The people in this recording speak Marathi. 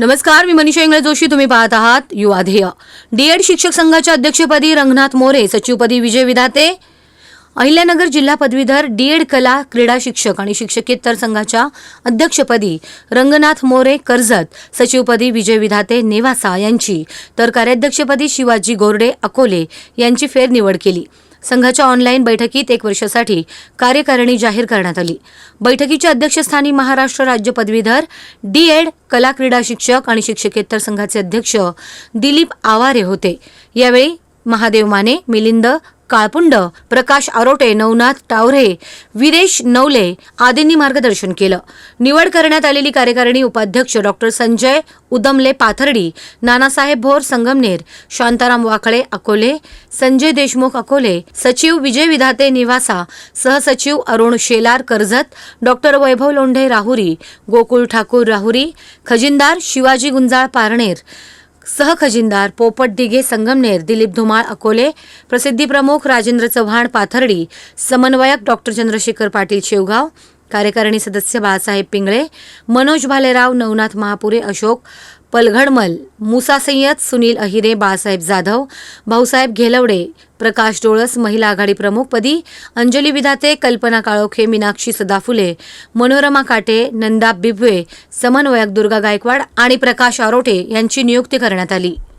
नमस्कार मी मनीषा इंगळे जोशी तुम्ही पाहत आहात युवा ध्येय डीएड शिक्षक संघाच्या अध्यक्षपदी रंगनाथ मोरे सचिवपदी विजय विधाते अहिल्यानगर जिल्हा पदवीधर डीएड कला क्रीडा शिक्षक आणि शिक्षकेतर संघाच्या अध्यक्षपदी रंगनाथ मोरे कर्जत सचिवपदी विजय विधाते नेवासा यांची तर कार्याध्यक्षपदी शिवाजी गोरडे अकोले यांची फेरनिवड केली. संघाच्या ऑनलाईन बैठकीत एक वर्षासाठी कार्यकारिणी जाहीर करण्यात आली. बैठकीच्या अध्यक्षस्थानी महाराष्ट्र राज्य पदवीधर डी एड कला क्रीडा शिक्षक आणि शिक्षकेतर संघाचे अध्यक्ष दिलीप आवारे होते. यावेळी महादेव माने मिलिंद काळपुंड प्रकाश आरोटे नवनाथ टावरे विरेश नवले आदींनी मार्गदर्शन केलं. निवड करण्यात आलेली कार्यकारिणी उपाध्यक्ष डॉक्टर संजय उदमले पाथर्डी नानासाहेब भोर संगमनेर शांताराम वाकळे अकोले संजय देशमुख अकोले सचिव विजय विधाते निवासा सहसचिव अरुण शेलार कर्जत डॉक्टर वैभव लोंढे राहुरी गोकुळ ठाकूर राहुरी खजिनदार शिवाजी गुंजाळ पारनेर सहखजिनदार पोपट दिघे संगमनेर दिलीप धुमाळ अकोले प्रसिद्धी प्रमुख राजेंद्र चव्हाण पाथर्डी समन्वयक डॉक्टर चंद्रशेखर पाटील शेवगाव कार्यकारिणी सदस्य बाळासाहेब पिंगळे मनोज भालेराव नवनाथ महापुरे अशोक पलघडमल मुसा सय्यद सुनील अहिरे बाळासाहेब जाधव भाऊसाहेब घेलवडे प्रकाश डोळस महिला आघाडी प्रमुखपदी अंजली विधाते कल्पना काळोखे मीनाक्षी सदाफुले मनोरमा काटे नंदा बिबवे समन्वयक दुर्गा गायकवाड आणि प्रकाश आरोटे यांची नियुक्ती करण्यात आली.